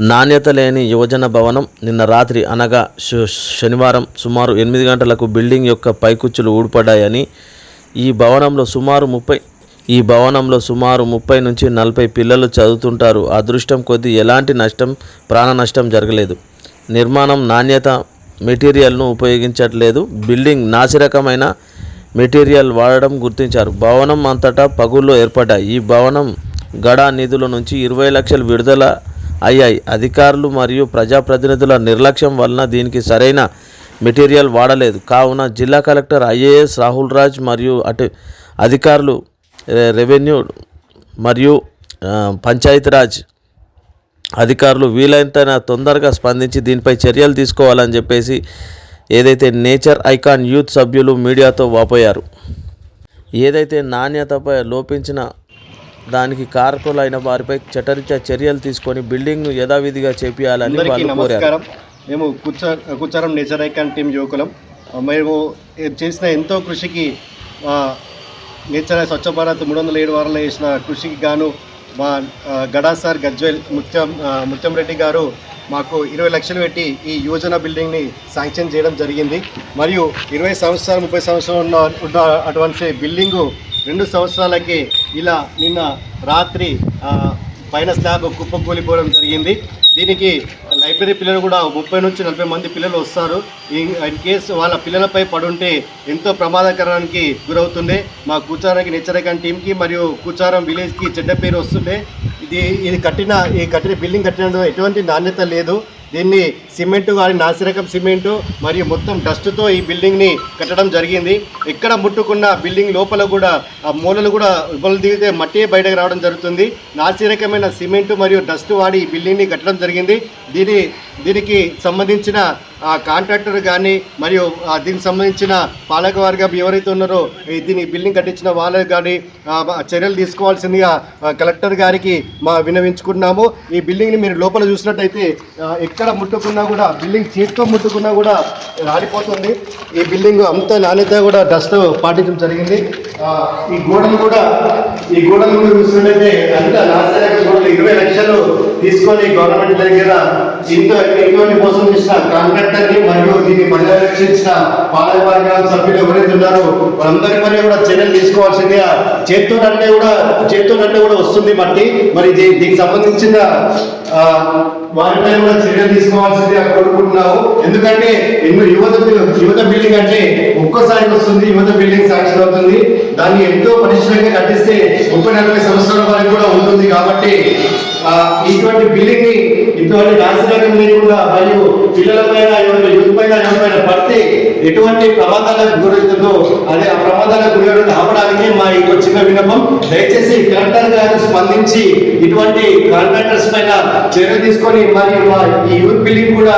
నాణ్యత లేని యువజన భవనం నిన్న రాత్రి అనగా శనివారం సుమారు ఎనిమిది గంటలకు బిల్డింగ్ యొక్క పైకుచ్చులు ఊడిపడ్డాయని ఈ భవనంలో సుమారు ముప్పై ఈ భవనంలో సుమారు ముప్పై నుంచి నలభై పిల్లలు చదువుతుంటారు. అదృష్టం కొద్దీ ఎలాంటి నష్టం ప్రాణ నష్టం జరగలేదు. నిర్మాణం నాణ్యత మెటీరియల్ను ఉపయోగించట్లేదు. బిల్డింగ్ నాసిరకమైన మెటీరియల్ వాడడం గుర్తించారు. భవనం అంతటా పగుళ్ళు ఏర్పడ్డాయి. ఈ భవనం గడా నిధుల నుంచి ఇరవై లక్షలు విడుదల అయ్యాయి అధికారులు మరియు ప్రజాప్రతినిధుల నిర్లక్ష్యం వలన దీనికి సరైన మెటీరియల్ వాడలేదు. కావున జిల్లా కలెక్టర్ ఐఏఎస్ రాహుల్ రాజ్ మరియు అటు అధికారులు రెవెన్యూ మరియు పంచాయతీరాజ్ అధికారులు వీలైనంత తొందరగా స్పందించి దీనిపై చర్యలు తీసుకోవాలని చెప్పేసి ఏదైతే నేచర్ ఐకాన్ యూత్ సభ్యులు మీడియాతో వాపోయారు. ఏదైతే నాణ్యతపై లోపించిన దానికి కారకులైన వారిపై చట్టరీత్యా చర్యలు తీసుకొని బిల్డింగ్ను యథావిధిగా చేపియాలని వాళ్ళు కోరారు. నమస్కారం. మేము కుచ్చ కుచ్చారం నేచర్ ఐకాన్ టీం యువకులం మేము చేసిన ఎంతో కృషికి నేచర్ స్వచ్ఛ భారత్ మూడు వందల ఏడు వారంలో చేసిన కృషికి గాను మా గడా సార్ గజ్వెల్ ముత్యం ముత్యం రెడ్డి గారు మాకు ఇరవై లక్షలు పెట్టి ఈ యోజన బిల్డింగ్ని శాంక్షన్ చేయడం జరిగింది. మరియు ఇరవై సంవత్సరాలు ముప్పై సంవత్సరాలు ఉన్న ఉన్న అటువంటి బిల్డింగు రెండు సంవత్సరాలకి ఇలా నిన్న రాత్రి పైన స్లాబ్ కుప్పకూలిపోవడం జరిగింది. దీనికి లైబ్రరీ పిల్లలు కూడా ముప్పై నుంచి నలభై మంది పిల్లలు వస్తారు. ఇన్ ఇన్ కేసు వాళ్ళ పిల్లలపై పడుంటే ఎంతో ప్రమాదకరానికి గురవుతుండే. మా కూచారానికి నిచ్చరకం టీంకి మరియు కూచారం విలేజ్కి చెడ్డ పేరు వస్తుండే. ఇది ఇది కట్టిన ఈ కట్టిన బిల్డింగ్ కట్టిన ఎటువంటి నాణ్యత లేదు. దీన్ని సిమెంటు కానీ నాసిరకం సిమెంటు మరియు మొత్తం డస్ట్తో ఈ బిల్డింగ్ని కట్టడం జరిగింది. ఎక్కడ ముట్టుకున్న బిల్డింగ్ లోపల కూడా ఆ మూలలు కూడా ఉబ్బలు దిగితే మట్టి బయటకు రావడం జరుగుతుంది. నాసిరకమైన సిమెంటు మరియు డస్ట్ వాడి ఈ బిల్డింగ్ని కట్టడం జరిగింది. దీని దీనికి సంబంధించిన ఆ కాంట్రాక్టర్ కానీ మరియు దీనికి సంబంధించిన పాలకవర్గం ఎవరైతే ఉన్నారో దీని బిల్డింగ్ కట్టించిన వాళ్ళకి కానీ చర్యలు తీసుకోవాల్సిందిగా కలెక్టర్ గారికి మా వినవించుకున్నాము ఈ బిల్డింగ్ని మీరు లోపల చూసినట్టయితే ఎక్కడ ముట్టుకున్నా కూడా బిల్డింగ్ చేతితో ముట్టుకున్నా కూడా రాలిపోతుంది. ఈ బిల్డింగ్ అంత నాణ్యత కూడా డస్ట్ పాటించడం జరిగింది. ఈ గోడలు కూడా ఈ గోడలు కూడా చూసినట్టయితే అంత నాశనక గోడలు ఇరవై లక్షలు తీసుకొని గవర్నమెంట్ దగ్గర ఇంత ఇటువంటి మోసం చేసిన కాంట్రాక్టర్ని మరియు దీన్ని పర్యవేక్షించిన పాలకవర్గ సభ్యులు ఎవరైతే ఉన్నారో వాళ్ళందరి పని కూడా చర్యలు తీసుకోవాల్సిందిగా చేత్తో కూడా చేత్తో అంటే కూడా వస్తుంది మట్టి. మరి దీనికి సంబంధించిన వారిపై కూడా చర్యలు తీసుకోవాల్సిందిగా కోరుకుంటున్నాము. ఎందుకంటే ఎన్నో యువత యువత బిల్డింగ్ అంటే ఒక్కసారి వస్తుంది యువత బిల్డింగ్ శాంక్షన్ అవుతుంది. దాన్ని ఎంతో పరిశ్రమంగా కట్టిస్తే ముప్పై నలభై సంవత్సరాల వరకు కూడా ఉంటుంది కాబట్టి ఇటువంటి బిల్డింగ్ని ఇటువంటి నాశనం లేకుండా మరియు పిల్లల పైన యువత యూత్ పైన ఎవరిపైన పడితే ఎటువంటి ప్రమాదాలకు గురవుతుందో అదే ఆ ప్రమాదాలకు గురవడం ఆపడానికి మా ఈ చిన్న విన్నపం. దయచేసి కలెక్టర్ గారు స్పందించి ఇటువంటి కాంట్రాక్టర్స్ పైన చర్య తీసుకొని మరి మా ఈ యూత్ బిల్డింగ్ కూడా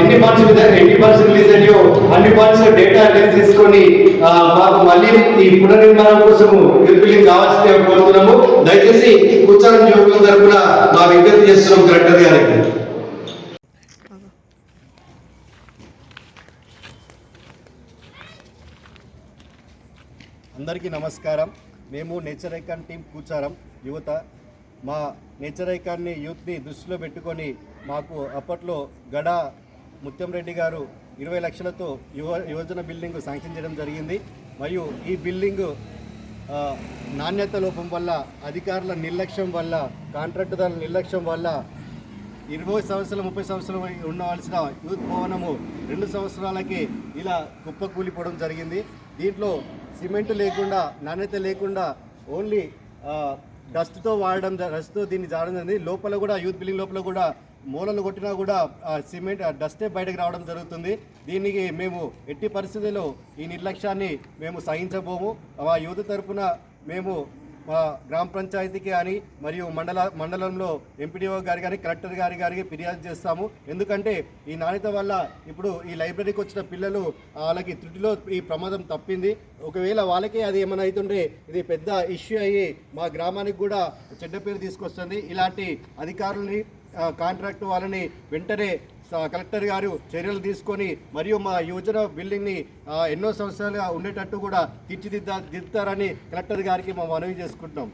ఎన్ని పార్ట్స్ ఎన్ని పార్ట్స్ రిలీజ్ అయ్యో అన్ని పార్ట్స్ డేటా రిలీజ్ తీసుకొని మాకు మళ్ళీ ఈ పునర్నిర్మాణం కోసం యూత్ బిల్డింగ్ కావాల్సిందిగా కోరుతున్నాము. దయచేసి కూర్చోడం యువకుల తరఫున మా విజ్ఞప్తి చేస్తున్నాం కలెక్టర్ గారికి అందరికీ నమస్కారం. మేము నేచర్ ఐకాన్ టీం కూచారం. యువత మా నేచర్ ఐకాన్ని యూత్ని దృష్టిలో పెట్టుకొని మాకు అప్పట్లో గడ ముత్యం రెడ్డి గారు ఇరవై లక్షలతో యువ యువజన బిల్డింగ్ శాంక్షన్ చేయడం జరిగింది. మరియు ఈ బిల్డింగ్ నాణ్యత లోపం వల్ల అధికారుల నిర్లక్ష్యం వల్ల కాంట్రాక్టుదారుల నిర్లక్ష్యం వల్ల ఇరవై సంవత్సరాలు ముప్పై సంవత్సరాలు ఉండవలసిన యూత్ భవనము రెండు సంవత్సరాలకి ఇలా కుప్పకూలిపోవడం జరిగింది. దీంట్లో సిమెంట్ లేకుండా నాణ్యత లేకుండా ఓన్లీ డస్ట్తో వాడడం డస్ట్తో దీన్ని జాడడం జరిగింది. లోపల కూడా యూత్ బిల్డింగ్ లోపల కూడా మూలలు కొట్టినా కూడా సిమెంట్ డస్టే బయటకు రావడం జరుగుతుంది. దీనికి మేము ఎట్టి పరిస్థితుల్లో ఈ నిర్లక్ష్యాన్ని మేము సహించబోము. ఆ యూత్ తరపున మేము మా గ్రామ పంచాయతీకి కానీ మరియు మండల మండలంలో ఎంపీడీఓ గారి కానీ కలెక్టర్ గారి గారికి ఫిర్యాదు చేస్తాము. ఎందుకంటే ఈ నాణ్యత వల్ల ఇప్పుడు ఈ లైబ్రరీకి వచ్చిన పిల్లలు వాళ్ళకి త్రుటిలో ఈ ప్రమాదం తప్పింది. ఒకవేళ వాళ్ళకి అది ఏమైనా అవుతుంటే ఇది పెద్ద ఇష్యూ అయ్యి మా గ్రామానికి కూడా చెడ్డ పేరు తీసుకొస్తుంది. ఇలాంటి అధికారులని కాంట్రాక్ట్ వాళ్ళని వెంటనే కలెక్టర్ గారు చర్యలు తీసుకొని మరియు మా యువజన బిల్డింగ్ని ఎన్నో సంవత్సరాలుగా ఉండేటట్టు కూడా తీర్చిదిద్దా దిద్దుతారని కలెక్టర్ గారికి మా మనవి చేసుకుంటున్నాం.